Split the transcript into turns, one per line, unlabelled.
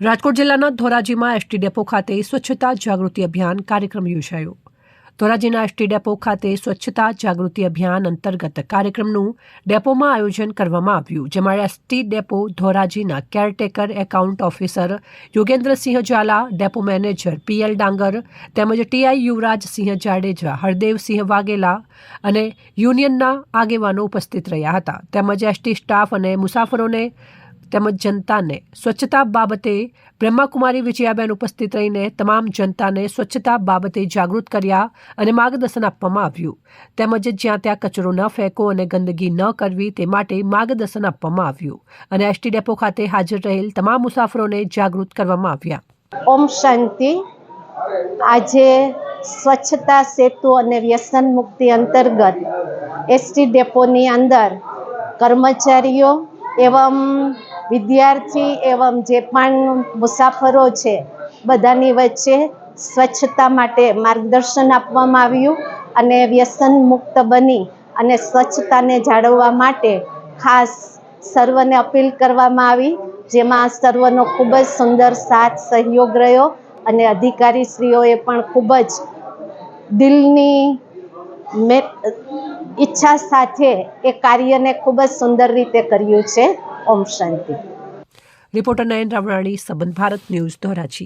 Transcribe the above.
રાજકોટ જિલ્લાના ધોરાજીમાં ST depot ખાતે સ્વચ્છતા જાગૃતિ અભિયાન કાર્યક્રમ યોજાયો. ધોરાજીના એસટી ડેપો ખાતે સ્વચ્છતા જાગૃતિ અભિયાન અંતર્ગત કાર્યક્રમનું ડેપોમાં આયોજન કરવામાં આવ્યું, જેમાં ST depot, ધોરાજીના caretaker account officer Yogendrasinh Zala, depot manager PL Dangar તેમજ ટીઆઈ યુવરાજસિંહ જાડેજા, હરદેવસિંહ વાઘેલા અને યુનિયનના આગેવાનો ઉપસ્થિત રહ્યા હતા. તેમજ એસટી સ્ટાફ અને મુસાફરોને તેમજ જનતાને સ્વચ્છતા બાબતે બ્રહ્માકુમારી વિજયાબેન ઉપસ્થિત રહીને તમામ જનતાને સ્વચ્છતા બાબતે જાગૃત કર્યા અને માર્ગદર્શન આપવામાં આવ્યું. તેમજ જ્યાં ત્યાં કચરો ન ફેંકો અને ગંદકી ન કરવી તે માટે માર્ગદર્શન આપવામાં આવ્યું અને એસટી ડેપો ખાતે હાજર રહેલ તમામ મુસાફરોને જાગૃત કરવામાં આવ્યા.
ઓમ શાંતિ. આજે સ્વચ્છતા, સેતુ અને વ્યસન મુક્તિ અંતર્ગત એસટી ડેપોની અંદર કર્મચારીઓ એવં વિદ્યાર્થી એવમ જે પણ મુસાફરો છે, બધાની વચ્ચે સ્વચ્છતા માટે માર્ગદર્શન આપવામાં આવ્યું અને વ્યસન મુક્ત બની અને સ્વચ્છતાને જાળવવા માટે ખાસ સર્વને અપીલ કરવામાં આવી, જેમાં સર્વનો ખૂબ જ સુંદર સાથ સહયોગ રહ્યો અને અધિકારીશ્રીઓએ પણ ખૂબ જ દિલની મે ઈચ્છા સાથે એ કાર્યને ખૂબ જ સુંદર રીતે કર્યું છે. ઓમ શાંતિ.
રિપોર્ટર નયન રાવણાણી સંબંધ ભારત ન્યૂઝ ધોરાજી.